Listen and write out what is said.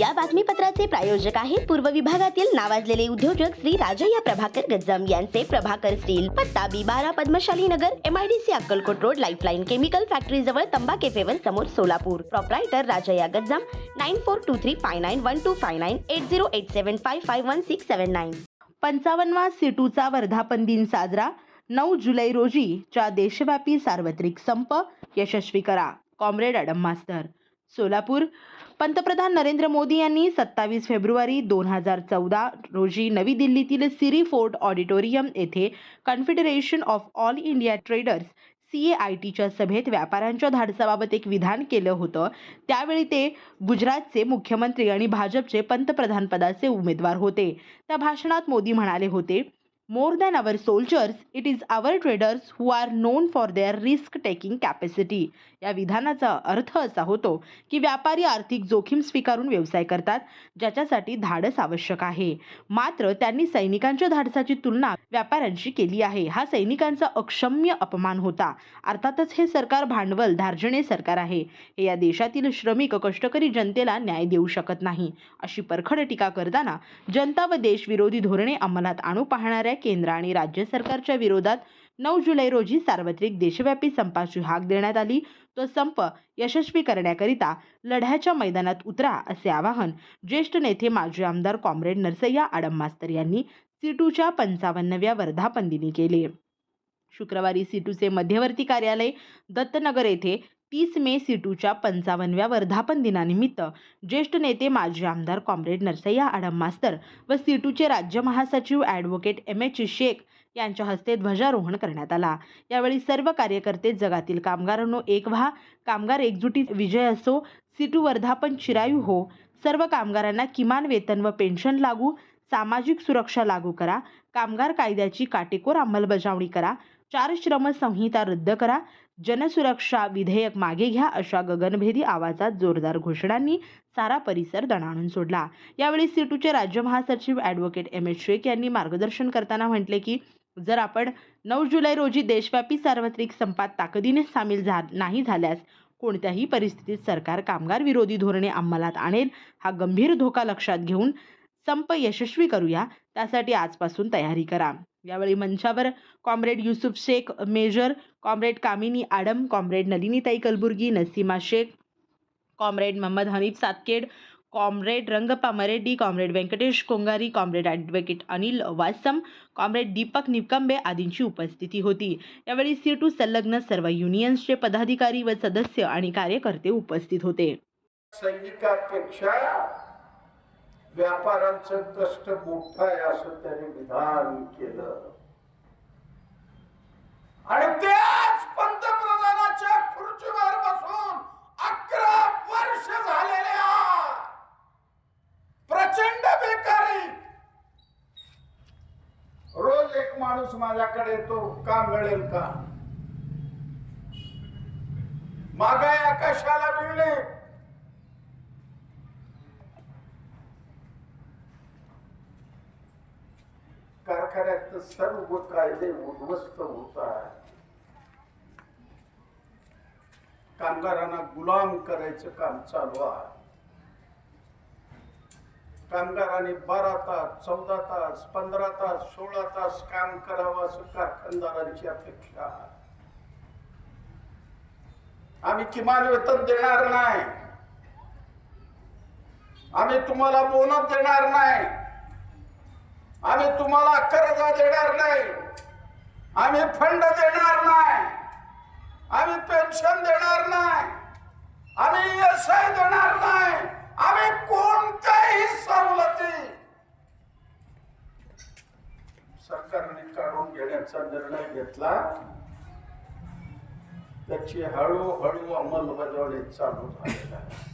या बातमीपत्राचे प्रायोजक आहेत पूर्व विभागातील नावाजलेले उद्योजक श्री राजय्या प्रभाकर गज्जम यांचे प्रभाकर स्टील पत्ता बी बारा Padmashali Nagar MIDC Akkalkot road lifeline chemical factory जवळ तंबा केफेवर समोर Solapur. Proprietor Rajayya Gajjam nine four two three five nine one two five nine eight zero eight seven five five one six seven nine पंचावन्नवा सिटूचा वर्धापन दिन साजरा नऊ जुलै रोजीच्या देशव्यापी सार्वत्रिक संप यशस्वी करा. कॉम्रेड अडम मास्तर सोलापूर पंतप्रधान नरेंद्र मोदी यांनी सत्तावीस फेब्रुवारी दोन हजार चौदा रोजी नवी दिल्लीतील सिरी फोर्ट ऑडिटोरियम येथे Confederation of All India Traders C A I टीच्या सभेत व्यापाऱ्यांच्या धाडसाबाबत एक विधान केलं होतं. त्यावेळी ते गुजरातचे मुख्यमंत्री आणि भाजपचे पंतप्रधानपदाचे उमेदवार होते. त्या भाषणात मोदी म्हणाले होते more than our soldiers it is our traders who are known for their risk taking capacity या विधानाचा अर्थ असा होतो की व्यापारी आर्थिक जोखीम स्वीकारून व्यवसाय करतात ज्याच्यासाठी धाडस आवश्यक आहे. मात्र त्यांनी सैनिकांच्या धाडसाची तुलना व्यापाऱ्यांशी केली आहे. हा सैनिकांचा अक्षम्य अपमान होता. अर्थातच हे सरकार भांडवल धार्जणे सरकार आहे. हे या देशातील श्रमिक कष्टकरी जनतेला न्याय देऊ शकत नाही. अशी परखड टीका करताना जनता व देशविरोधी धोरणे अंमलात आणू पाहणाऱ्या केंद्र आणि राज्य सरकारच्या विरोधात नऊ जुलै रोजी सार्वत्रिक देशव्यापी संपाची हाक देण्यात आली. तो संप यशस्वी करण्याकरिता लढ्याच्या मैदानात उतरा असे आवाहन ज्येष्ठ नेते माजी आमदार कॉम्रेड नरसय्या आडम मास्तर यांनी सीटूच्या पंचावन्नव्या वर्धापन दिनी केले. शुक्रवारी सीटूचे मध्यवर्ती कार्यालय दत्तनगर येथे तीस मे सीटूच्या पंचावन्नव्या वर्धापन दिनानिमित्त ज्येष्ठ नेते माजी आमदार कॉम्रेड नरसय्या आडम मास्तर व सीटूचे राज्य महासचिव ॲडव्होकेट एम एच शेख यांच्या हस्ते ध्वजारोहण करण्यात आला. यावेळी सर्व कार्यकर्ते जगातील कामगारांनो एक व्हा कामगार एकजुटीत विजय असो सीटू वर्धापन चिरायू हो सर्व कामगारांना किमान वेतन व पेन्शन लागू सामाजिक सुरक्षा लागू करा कामगार कायद्याची काटेकोर अंमलबजावणी करा चार श्रम संहिता रद्द करा जनसुरक्षा विधेयक मागे घ्या अशा गगनभेदी आवाजात जोरदार घोषणांनी सारा परिसर दणाणून सोडला. यावेळी सीटूचे राज्य महासचिव ॲडव्होकेट एम एच शेख यांनी मार्गदर्शन करताना म्हटले की जर आपण नऊ जुलै रोजी देशव्यापी सार्वत्रिक संपात ताकदीने सामील झा नाही झाल्यास कोणत्याही परिस्थितीत सरकार कामगार विरोधी धोरणे अंमलात आणेल हा गंभीर धोका लक्षात घेऊन संप यशस्वी करूया. त्यासाठी आजपासून तयारी करा. यावेळी मंचावर comrade Yusuf Shaikh major comrade Kamini Adam comrade Nalinitai Kalburgi Nasima Shaikh comrade Mohammad Hanif Satked comrade Rangappa Mareddy comrade Venkatesh Kongari comrade advocate Anil Wasam comrade Deepak Nikambe आदींची उपस्थिती होती. यावेळी सी टू संलग्न सर्व युनियन्सचे पदाधिकारी व सदस्य आणि कार्यकर्ते उपस्थित होते. व्यापाराचं कष्ट मोठं आहे असं त्याने विधान केलं. आणि त्याच पंतप्रधानाच्या खुर्चीवर बसून अकरा वर्ष झालेल्या प्रचंड बेकारी. रोज एक माणूस माझ्याकडे येतो का मिळेल का? मागाय आकाशाला मिळणे कारखान्यात तर सर्व कायदे उद्ध्वस्त होत. आहेत कामगारांना गुलाम करायचं काम चालू आहे. कामगारांनी बारा तास चौदा तास पंधरा तास सोळा तास काम करावं असं कारखानदारांची अपेक्षा आम्ही किमान वेतन देणार नाही. आम्ही तुम्हाला बोनस देणार नाही. आम्ही तुम्हाला कर्ज देणार नाही. आम्ही फंड देणार नाही. आम्ही पेन्शन देणार नाही. आम्ही एस आय देणार नाही. आम्ही कोणत्याही सवलती सरकारने काढून घेण्याचा निर्णय घेतला. त्याची हळूहळू अंमलबजावणी चालू झालेली आहे.